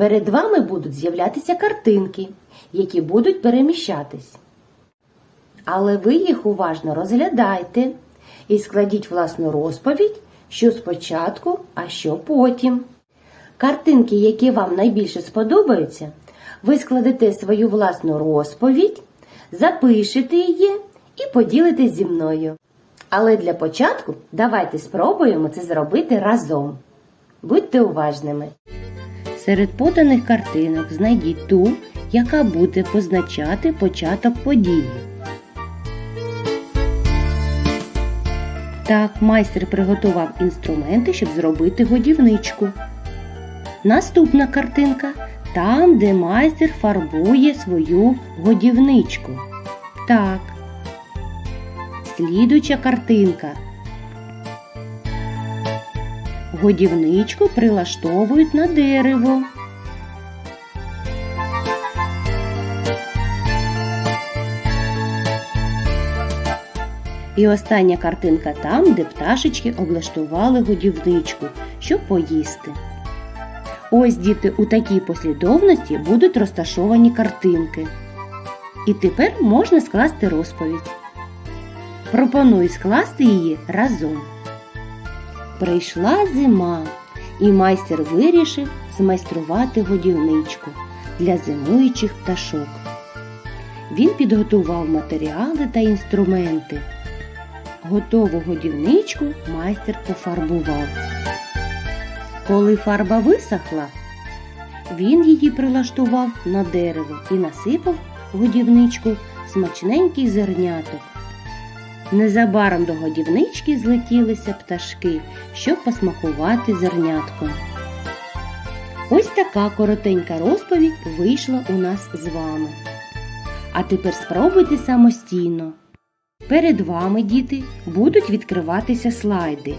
Перед вами будуть з'являтися картинки, які будуть переміщатись. Але ви їх уважно розглядайте і складіть власну розповідь, що спочатку, а що потім. Картинки, які вам найбільше сподобаються, ви складете свою власну розповідь, запишете її і поділитесь зі мною. Але для початку давайте спробуємо це зробити разом. Будьте уважними. Серед поданих картинок знайдіть ту, яка буде позначати початок події. Так, майстер приготував інструменти, щоб зробити годівничку. Наступна картинка там, де майстер фарбує свою годівничку. Так. Слідуюча картинка. Годівничку прилаштовують на дерево. І остання картинка там, де пташечки облаштували годівничку, щоб поїсти. Ось діти у такій послідовності будуть розташовані картинки. І тепер можна скласти розповідь. Пропоную скласти її разом. Прийшла зима, і майстер вирішив змайструвати годівничку для зимуючих пташок. Він підготував матеріали та інструменти. Готову годівничку майстер пофарбував. Коли фарба висохла, він її прилаштував на дерево і насипав годівничку смачненький зерняток. Незабаром до годівнички злетілися пташки, щоб посмакувати зернятком. Ось така коротенька розповідь вийшла у нас з вами. А тепер спробуйте самостійно. Перед вами, діти, будуть відкриватися слайди,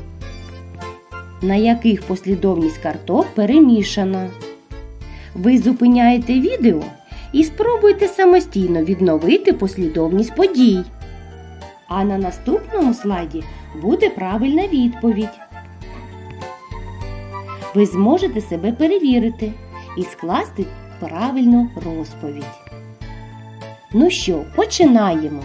на яких послідовність карток перемішана. Ви зупиняєте відео і спробуйте самостійно відновити послідовність подій. А на наступному слайді буде правильна відповідь. Ви зможете себе перевірити і скласти правильну розповідь. Ну що, починаємо.